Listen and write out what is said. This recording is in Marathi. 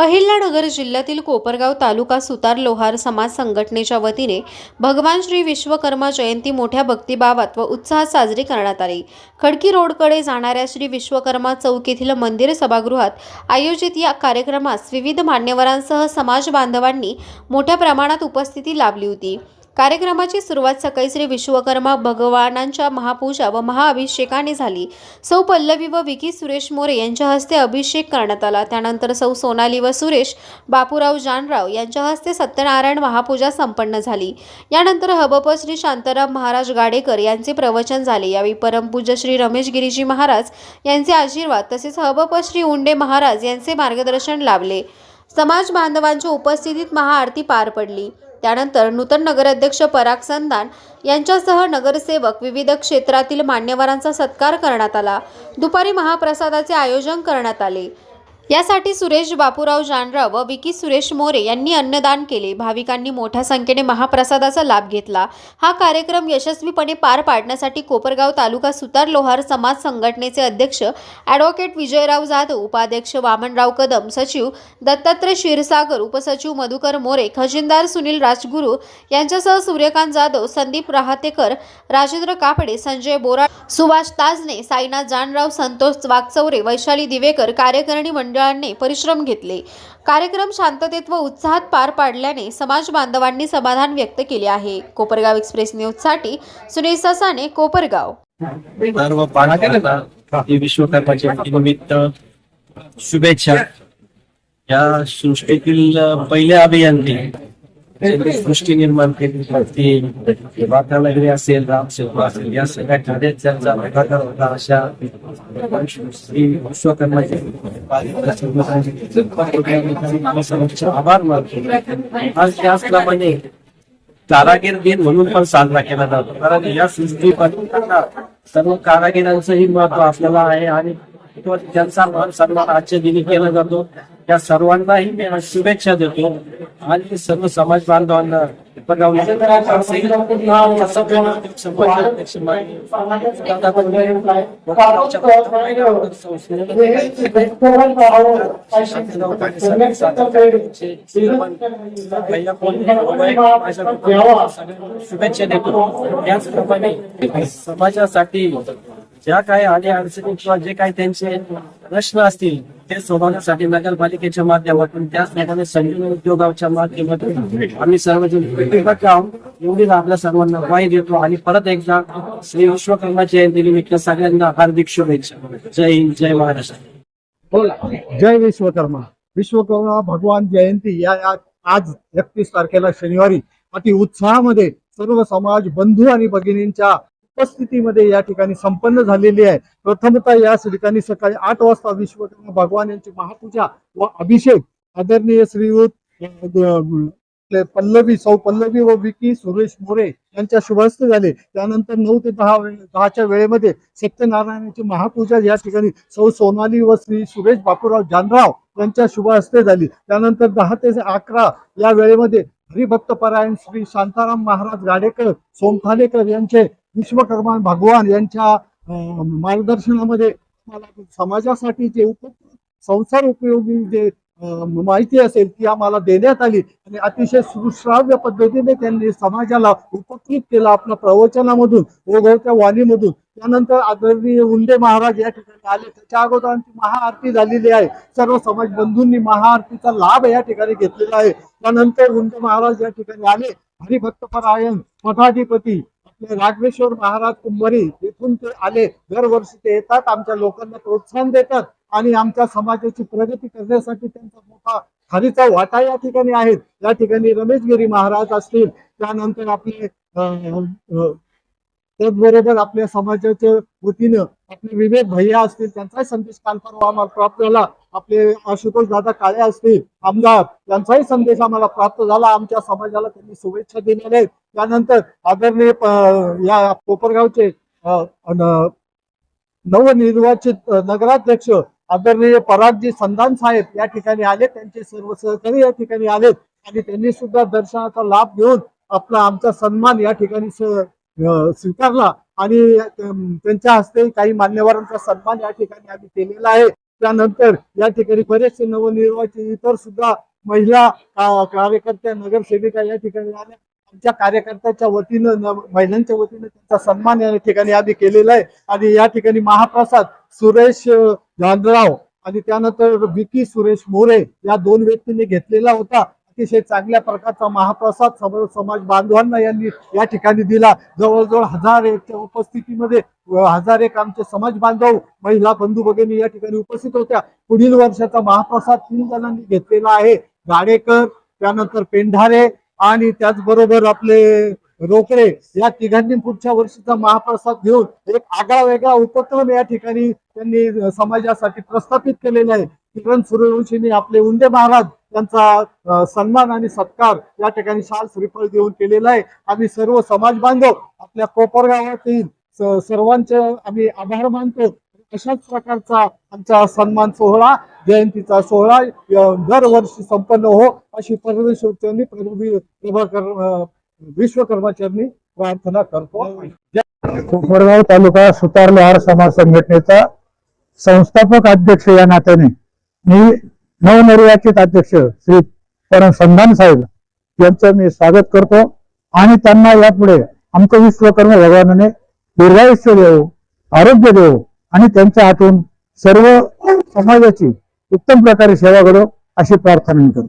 अहिल्यानगर जिल्ह्यातील कोपरगाव तालुका सुतार लोहार समाज संघटनेच्या वतीने भगवान श्री विश्वकर्मा जयंती मोठ्या भक्तिभावात व उत्साहात साजरी करण्यात आली. खडकी रोडकडे जाणाऱ्या श्री विश्वकर्मा चौक येथील मंदिर सभागृहात आयोजित या कार्यक्रमास विविध मान्यवरांसह समाज बांधवांनी मोठ्या प्रमाणात उपस्थिती लाभली होती. कार्यक्रमाची सुरुवात सकाळी श्री विश्वकर्मा भगवानांच्या महापूजा व महाअभिषेकाने झाली. सौ पल्लवी व विकी सुरेश मोरे यांच्या हस्ते अभिषेक करण्यात आला. त्यानंतर सौ सोनाली व सुरेश बापूराव जानराव यांच्या हस्ते सत्यनारायण महापूजा संपन्न झाली. यानंतर हबप श्री शांताराम महाराज गाडेकर यांचे प्रवचन झाले. यावेळी परमपूज्य श्री रमेश गिरीजी महाराज यांचे आशीर्वाद तसेच हबप श्री उंडे महाराज यांचे मार्गदर्शन लाभले. समाज बांधवांच्या उपस्थितीत महाआरती पार पडली. त्यानंतर नूतन नगराध्यक्ष पराग संदान यांच्यासह नगरसेवक विविध क्षेत्रातील मान्यवरांचा सत्कार करण्यात आला. दुपारी महाप्रसादाचे आयोजन करण्यात आले. यासाठी सुरेश बापूराव जानराव व विकी सुरेश मोरे यांनी अन्नदान केले. भाविकांनी मोठ्या संख्येने महाप्रसादाचा लाभ घेतला. हा कार्यक्रम यशस्वीपणे पार पाडण्यासाठी कोपरगाव तालुका सुतार लोहार समाज संघटनेचे अध्यक्ष ॲडव्होकेट विजयराव जाधव उपाध्यक्ष वामनराव कदम सचिव दत्तात्रय क्षीरसागर उपसचिव मधुकर मोरे खजिनदार सुनील राजगुरू यांच्यासह सूर्यकांत जाधव संदीप राहतेकर राजेंद्र कापडे संजय बोरा सुभाष ताजने साईनाथ जानराव संतोष वागचौरे वैशाली दिवेकर कार्यकारिणी मंडळांनी परिश्रम घेतले. कार्यक्रम शांततेत व उत्साहात पार पाडल्याने समाज बांधवांनी समाधान व्यक्त केले आहे. कोपरगाव एक्सप्रेस न्यूजसाठी सुनील ससाने कोपरगाव. सर्व विश्वकर्माचे निमित्त शुभेच्छा. या सृष्टीतील पहिले अभियंते ज्यांनी सृष्टी निर्माण केली ती वातानगरी असेल रामसेवक असेल या सगळ्या कार्यात त्यांचा पुढाकार होता अशा श्री आभार मानतो आज त्याचप्रमाणे कारागीर दिन म्हणून पण साजरा केला जातो कारण या सृष्टी सर्व कारागिरांचंही महत्त्व आपल्याला आहे आणि त्यांचा मान सन्मान आजच्या दिनी केला जातो या सर्वांनाही मी शुभेच्छा देतो. आणि सर्व समाज बांधवांना शुभेच्छा देतो. त्याचप्रमाणे समाजासाठी ज्या काही अडी अडचणी किंवा जे काही त्यांचे प्रश्न असतील ते सोडवण्यासाठी नगरपालिकेच्या माध्यमातून त्याचप्रमाणे संजीवन उद्योगाच्या माध्यमातून आम्ही सर्वजण आहोत. एवढीच आपल्या सर्वांना ग्वाही देतो. आणि परत एकदा श्री विश्वकर्मा जयंती निमित्त सगळ्यांना हार्दिक शुभेच्छा. जय हिंद जय महाराष्ट्र. जय विश्वकर्मा. विश्वकर्मा भगवान जयंती या या- आज एकतीस तारखेला शनिवारी. अति उत्साहामध्ये सर्व समाज बंधू आणि भगिनींच्या उपस्थितीमध्ये या ठिकाणी संपन्न झालेली आहे. प्रथमतः या ठिकाणी सकाळी आठ वाजता विश्वकर्मा भगवान यांची महापूजा व अभिषेक आदरणीय श्रीयुत पल्लवी सौ पल्लवी व विकी सुरेश मोरे यांच्या शुभहस्ते झाले. त्यानंतर नऊ ते दहा दहाच्या वेळेमध्ये सत्यनारायणाची महापूजा या ठिकाणी सौ सोनाली व श्री सुरेश बापूराव जानराव यांच्या शुभहस्ते झाली. त्यानंतर दहा ते अकरा या वेळेमध्ये हरिभक्तपरायण श्री शांताराम महाराज गाडेकर सोमखालेकर यांचे विश्वकर्मा भगवान यांच्या मार्गदर्शनामध्ये मला समाजासाठी जे उप संसार उपयोगी जे माहिती असेल ती आम्हाला देण्यात आली. आणि अतिशय सुश्राव्य पद्धतीने त्यांनी समाजाला उपकृत केला आपल्या प्रवचनामधून ओघवत्या वाणीमधून. त्यानंतर आदरणीय उंडे महाराज या ठिकाणी आले. त्याच्या अगोदर आमची महाआरती झालेली आहे. सर्व समाज बंधूंनी महाआरतीचा लाभ या ठिकाणी घेतलेला आहे. त्यानंतर उंडे महाराज या ठिकाणी आले. हरिभक्तपरायण मठाधिपती आपले राघवेश्वर महाराज कुंभारी येथून ते आले दरवर्षी ते येतात आमच्या लोकांना प्रोत्साहन देतात आणि आमच्या समाजाची प्रगती करण्यासाठी त्यांचा मोठा खारीचा वाटा या ठिकाणी आहेत या ठिकाणी रमेशगिरी महाराज असतील त्यानंतर आपले त्याचबरोबर आपल्या समाजाच्या वतीनं आपले विवेक भैया असतील त्यांचा संदेश काल परवा आम्हाला प्राप्त झाला. आपले आशुतोष दादा काळे असतील आमदार त्यांचाही संदेश आम्हाला प्राप्त झाला. आमच्या समाजाला त्यांनी शुभेच्छा दिलेल्या आहेत. त्यानंतर आदरणीय या कोपरगावचे नवनिर्वाचित नगराध्यक्ष आदरणीय परागजी संधान साहेब या ठिकाणी आले. त्यांचे सर्व सहकारी या ठिकाणी आलेत. आणि त्यांनी सुद्धा दर्शनाचा लाभ घेऊन आपला आमचा सन्मान या ठिकाणी स्वीकारला. आणि त्यांच्या हस्ते काही मान्यवरांचा सन्मान या ठिकाणी आम्ही केलेला आहे. त्यानंतर या ठिकाणी बरेचसे नवनिर्वाचित इतर सुद्धा महिला कार्यकर्त्या नगरसेविका या ठिकाणी आल्या. आमच्या कार्यकर्त्याच्या वतीनं महिलांच्या वतीनं त्यांचा सन्मान या ठिकाणी आधी केलेला आहे. आणि या ठिकाणी महाप्रसाद सुरेश अं, जानराव आणि त्यानंतर विकी सुरेश मोरे या दोन व्यक्तींनी घेतलेला होता. अतिशय चांगल्या प्रकारचा महाप्रसाद सर्व समाज बांधवांना यांनी या ठिकाणी दिला. जवळजवळ हजार एकच्या उपस्थितीमध्ये हजार एक आमचे समाज बांधव महिला बंधू भगिनी या ठिकाणी उपस्थित होत्या. पुढील वर्षाचा महाप्रसाद तीन जणांनी घेतलेला आहे. गाडेकर त्यानंतर पेंढारे आणि त्याचबरोबर आपले रोकडे या तिघांनी पुढच्या वर्षीचा महाप्रसाद घेऊन एक आगळा वेगळा उपक्रम या ठिकाणी त्यांनी समाजासाठी प्रस्थापित केलेला आहे. किरण सूर्यवंशींनी आपले उंडे महाराज त्यांचा सन्मान आणि सत्कार या ठिकाणी शाल श्रीफळ देऊन केलेला आहे. आम्ही सर्व समाज बांधव आपल्या कोपरगावातील स- सर्वांचे आम्ही आभार मानतो. अशाच प्रकारचा आमचा सन्मान सोहळा जयंतीचा सोहळा दरवर्षी संपन्न हो अशी परमेश्वरचरणी प्रभू प्रभाकर अं, विश्वकर्माचरणी प्रार्थना करतो. कोपरगाव तालुका सुतार लोहार समाज संघटनेचा संस्थापक अध्यक्ष या नात्याने मी नवनिर्वाचित अध्यक्ष श्री परम संधान साहेब यांचं मी स्वागत करतो. आणि त्यांना यापुढे आमचं विश्वकर्म भगवानाने दीर्घायुष्य देऊ आरोग्य देऊ आणि त्यांच्या हातून सर्व समाजाची उत्तम प्रकारे सेवा घडो अशी प्रार्थना मी करतो.